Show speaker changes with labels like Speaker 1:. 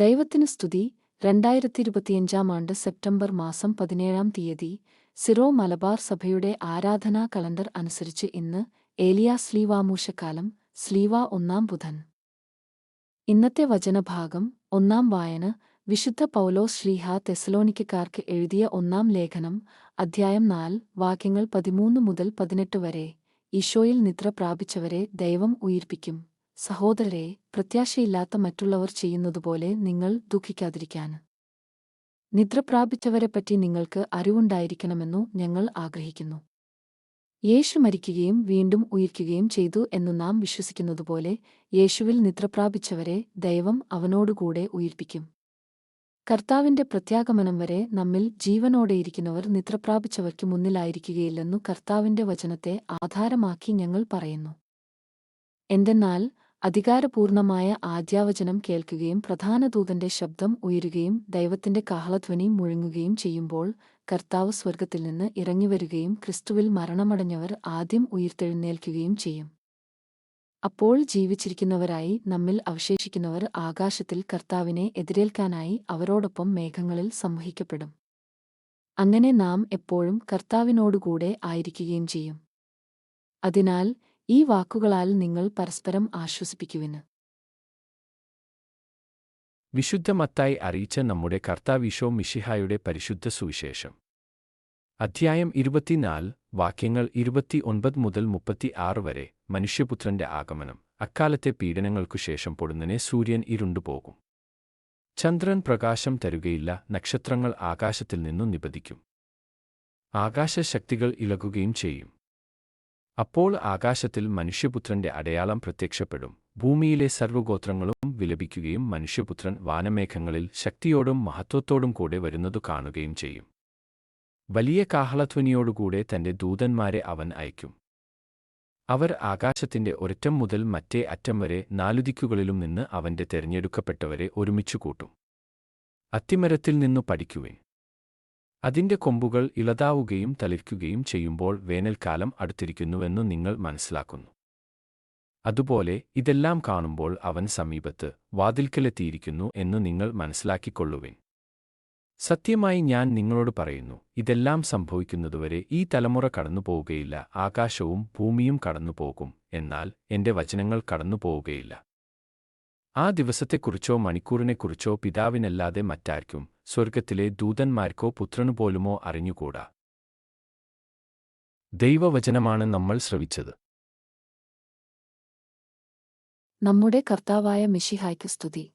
Speaker 1: ദൈവത്തിന് സ്തുതി. രണ്ടായിരത്തി ഇരുപത്തിയഞ്ചാം ആണ്ട് സെപ്റ്റംബർ മാസം പതിനേഴാം തീയതി സിറോ മലബാർ സഭയുടെ ആരാധനാ കലണ്ടർ അനുസരിച്ച് ഇന്ന് ഏലിയ സ്ലീവാമൂശക്കാലം സ്ലീവ ഒന്നാം ബുധൻ. ഇന്നത്തെ വചനഭാഗം ഒന്നാം വായന വിശുദ്ധ പൗലോസ് ശ്ലീഹ തെസലോണിക്കാർക്ക് എഴുതിയ ഒന്നാം ലേഖനം അധ്യായം നാല് വാക്യങ്ങൾ പതിമൂന്ന് മുതൽ പതിനെട്ട് വരെ. ഈശോയിൽ നിദ്ര പ്രാപിച്ചവരെ ദൈവം ഉയിർപ്പിക്കും. സഹോദരരെ പ്രത്യാശയില്ലാത്ത മറ്റുള്ളവർ ചെയ്യുന്നതുപോലെ നിങ്ങൾ ദുഃഖിക്കാതിരിക്കാൻ. നിദ്ര പ്രാപിച്ചവരെപ്പറ്റി നിങ്ങൾക്ക് അറിവുണ്ടായിരിക്കണമെന്നു ഞങ്ങൾ ആഗ്രഹിക്കുന്നു. യേശു മരിക്കുകയും വീണ്ടും ഉയിർക്കുകയും ചെയ്തു എന്ന് നാം വിശ്വസിക്കുന്നതുപോലെ യേശുവിൽ നിദ്ര പ്രാപിച്ചവരെ ദൈവം അവനോടുകൂടെ ഉയിർപ്പിക്കും. കർത്താവിന്റെ പ്രത്യാഗമനം വരെ നമ്മിൽ ജീവനോടെയിരിക്കുന്നവർ നിദ്രപ്രാപിച്ചവർക്ക് മുന്നിലായിരിക്കുകയില്ലെന്നു കർത്താവിന്റെ വചനത്തെ ആധാരമാക്കി ഞങ്ങൾ പറയുന്നു. എന്തെന്നാൽ അധികാരപൂർണമായ ആദ്യാവചനം കേൾക്കുകയും പ്രധാന ദൂതന്റെ ശബ്ദം ഉയരുകയും ദൈവത്തിന്റെ കാഹളധ്വനി മുഴങ്ങുകയും ചെയ്യുമ്പോൾ കർത്താവ് സ്വർഗത്തിൽ നിന്ന് ഇറങ്ങിവരുകയും ക്രിസ്തുവിൽ മരണമടഞ്ഞവർ ആദ്യം ഉയർത്തെഴുന്നേൽക്കുകയും ചെയ്യും. അപ്പോൾ ജീവിച്ചിരിക്കുന്നവരായി നമ്മിൽ അവശേഷിക്കുന്നവർ ആകാശത്തിൽ കർത്താവിനെ എതിരേൽക്കാനായി അവരോടൊപ്പം മേഘങ്ങളിൽ സംവഹിക്കപ്പെടും. അങ്ങനെ നാം എപ്പോഴും കർത്താവിനോടുകൂടെ ആയിരിക്കുകയും ചെയ്യും. അതിനാൽ ഈ വാക്കുകളാൽ നിങ്ങൾ പരസ്പരം ആശ്വസിപ്പിക്കുവിന്.
Speaker 2: വിശുദ്ധ മത്തായി അറിയിച്ച നമ്മുടെ കർത്താവിശോ മിഷിഹായുടെ പരിശുദ്ധ സുവിശേഷം. അധ്യായം ഇരുപത്തിനാല് വാക്യങ്ങൾ ഇരുപത്തിയൊൻപത് മുതൽ മുപ്പത്തിയാറ് വരെ മനുഷ്യപുത്രന്റെ ആഗമനം. അക്കാലത്തെ പീഡനങ്ങൾക്കു ശേഷം പൊടുന്നനെ സൂര്യൻ ഇരുണ്ടുപോകും. ചന്ദ്രൻ പ്രകാശം തരുകയില്ല നക്ഷത്രങ്ങൾ ആകാശത്തിൽ നിന്നും നിപതിക്കും. ആകാശശക്തികൾ ഇളകുകയും ചെയ്യും. അപ്പോൾ ആകാശത്തിൽ മനുഷ്യപുത്രന്റെ അടയാളം പ്രത്യക്ഷപ്പെടും. ഭൂമിയിലെ സർവഗോത്രങ്ങളും വിലപിക്കുകയും മനുഷ്യപുത്രൻ വാനമേഘങ്ങളിൽ ശക്തിയോടും മഹത്വത്തോടും കൂടെ വരുന്നതു കാണുകയും ചെയ്യും. വലിയ കാഹളധ്വനിയോടുകൂടെ തന്റെ ദൂതന്മാരെ അവൻ അയക്കും. അവർ ആകാശത്തിന്റെ ഒരറ്റം മുതൽ മറ്റേ അറ്റം വരെ നാലുദിക്കുകളിലും നിന്ന് അവന്റെ തെരഞ്ഞെടുക്കപ്പെട്ടവരെ ഒരുമിച്ചു കൂട്ടും അത്തിമരത്തിൽ നിന്നു പഠിക്കുവേൻ. അതിന്റെ കൊമ്പുകൾ ഇളതാവുകയും തളിർക്കുകയും ചെയ്യുമ്പോൾ വേനൽക്കാലം അടുത്തിരിക്കുന്നുവെന്നു നിങ്ങൾ മനസ്സിലാക്കുന്നു. അതുപോലെ ഇതെല്ലാം കാണുമ്പോൾ അവൻ സമീപത്ത് വാതിൽക്കലെത്തിയിരിക്കുന്നു എന്ന് നിങ്ങൾ മനസ്സിലാക്കിക്കൊള്ളുവിൻ. സത്യമായി ഞാൻ നിങ്ങളോട് പറയുന്നു ഇതെല്ലാം സംഭവിക്കുന്നതുവരെ ഈ തലമുറ കടന്നുപോവുകയില്ല ആകാശവും ഭൂമിയും കടന്നുപോകും എന്നാൽ എന്റെ വചനങ്ങൾ കടന്നുപോവുകയില്ല. ആ ദിവസത്തെക്കുറിച്ചോ മണിക്കൂറിനെക്കുറിച്ചോ പിതാവിനല്ലാതെ മറ്റാർക്കും സ്വർഗത്തിലെ ദൂതന്മാർക്കോ പുത്രനുപോലുമോ അറിഞ്ഞുകൂടാ. ദൈവവചനമാണ് നമ്മൾ ശ്രവിച്ചത്.
Speaker 1: നമ്മുടെ കർത്താവായ മിഷിഹായ്ക്ക് സ്തുതി.